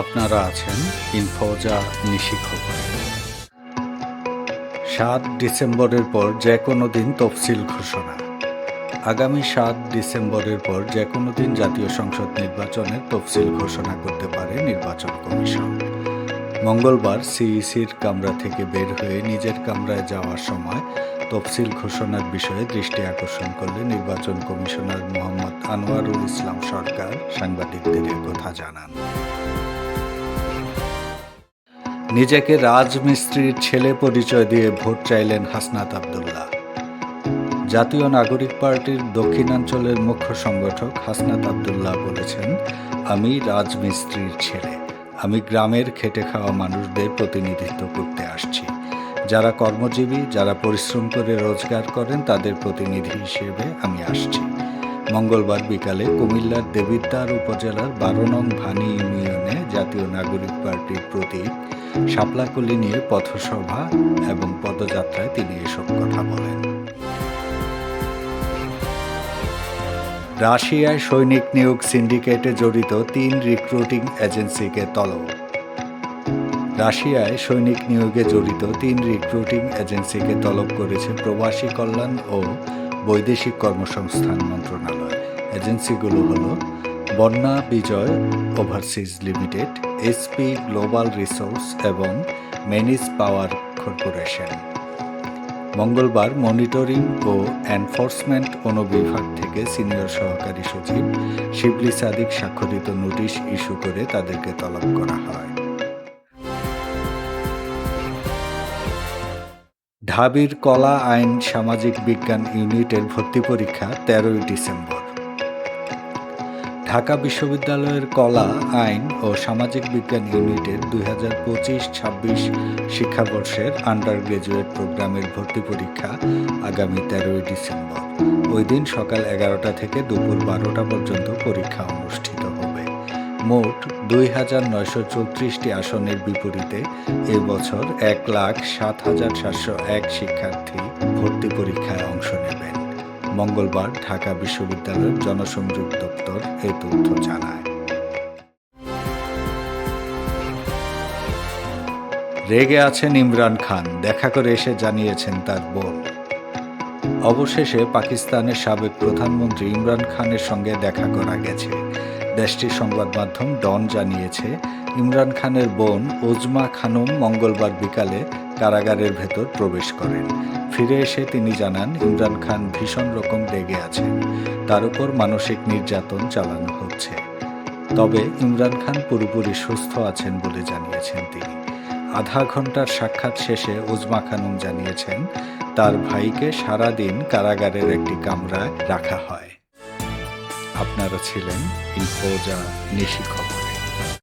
আপনারা আছেন ইনফোজা নিশি খবরে সাত ডিসেম্বরের পর যে কোনো দিন তফসিল ঘোষণা। আগামী সাত ডিসেম্বরের পর যে কোনো দিন জাতীয় সংসদ নির্বাচনের তফসিল ঘোষণা করতে পারে নির্বাচন কমিশন। মঙ্গলবার সিইসির কামরা থেকে বের হয়ে নিজের কামরায় যাওয়ার সময় তফসিল ঘোষণার বিষয়ে দৃষ্টি আকর্ষণ করলে নির্বাচন কমিশনার মোহাম্মদ আনোয়ারুল ইসলাম সরকার সাংবাদিকদের কথা জানান। নিজেকে রাজমিস্ত্রির ছেলে পরিচয় দিয়ে ভোট চাইলেন হাসনাত আবদুল্লাহ। জাতীয় নাগরিক পার্টির দক্ষিণাঞ্চলের মুখ্য সংগঠক হাসনাত আবদুল্লাহ বলেছেন, আমি রাজমিস্ত্রির ছেলে। আমি গ্রামের খেটে খাওয়া মানুষদের প্রতিনিধিত্ব করতে আসছি। যারা কর্মজীবী, যারা পরিশ্রম করে রোজগার করেন, তাদের প্রতিনিধি হিসেবে আমি আসছি। মঙ্গলবার বিকালে কুমিল্লার দেবিদ্বার উপজেলার বারো নং ভানি ইউনিয়নে জাতীয় নাগরিক পার্টির প্রতীক শাপলাকলি নিয়ে পথসভা এবং পদযাত্রায় তিনি এসব কথা বলেন। রাশিয়ায় সৈনিক নিয়োগ সিন্ডিকেটে জড়িত তিন রিক্রুটিং এজেন্সিকে তলব। রাশিয়ায় সৈনিক নিয়োগে জড়িত তিন রিক্রুটিং এজেন্সিকে তলব করেছে প্রবাসী কল্যাণ ও বৈদেশিক কর্মসংস্থান মন্ত্রণালয়। এজেন্সিগুলো হল Bonna Bijoy overseas limited, SP global resource এবং মেনিস পাওয়ার কর্পোরেশন। মঙ্গলবার মনিটরিং ও এনফোর্সমেন্ট অনুবিভাগ থেকে সিনিয়র সহকারী সচিব শিবলি সাদিক স্বাক্ষরিত নোটিশ ইস্যু করে তাদেরকে তলব করা হয়। ঢাবির কলা আইন সামাজিক বিজ্ঞান ইউনিটের ভর্তি পরীক্ষা তেরোই ডিসেম্বর। ঢাকা বিশ্ববিদ্যালয়ের কলা, আইন ও সামাজিক বিজ্ঞান ইউনিটের দুই হাজার পঁচিশ ছাব্বিশ শিক্ষাবর্ষের আন্ডার গ্রাজুয়েট প্রোগ্রামের ভর্তি পরীক্ষা আগামী তেরোই ডিসেম্বর। ওই দিন সকাল এগারোটা থেকে দুপুর বারোটা পর্যন্ত পরীক্ষা অনুষ্ঠিত হবে। মোট দুই হাজার নয়শো চৌত্রিশটি আসনের বিপরীতে এবছর এক লাখ সাত হাজার সাতশো এক শিক্ষার্থী ভর্তি পরীক্ষায় অংশ নেবেন মঙ্গলবার ঢাকা বিশ্ববিদ্যালয়ের জনসংযোগ দপ্তর এই তথ্য জানায়। রেগে আছেন ইমরান খান, দেখা করে এসে জানিয়েছেন তার বোন। অবশেষে পাকিস্তানের সাবেক প্রধানমন্ত্রী ইমরান খানের সঙ্গে দেখা করা গেছে। দেশটির সংবাদ মাধ্যম ডন জানিয়েছে, ইমরান খানের বোন ওজমা খানম মঙ্গলবার বিকালে কারাগারের ভেতর প্রবেশ করেন। ফিরে এসে তিনি জানান, ইমরান খান ভীষণ রকম রেগে আছেন। তার উপর মানসিক নির্যাতন চালানো হচ্ছে। তবে ইমরান খান পুরোপুরি সুস্থ আছেন বলে জানিয়েছেন তিনি। আধা ঘণ্টার সাক্ষাৎ শেষে উজমা খানুম জানিয়েছেন, তার ভাইকে সারাদিন কারাগারের একটি কামরায় রাখা হয়। আপনারা ছিলেন ইনফোজা নিশি খবর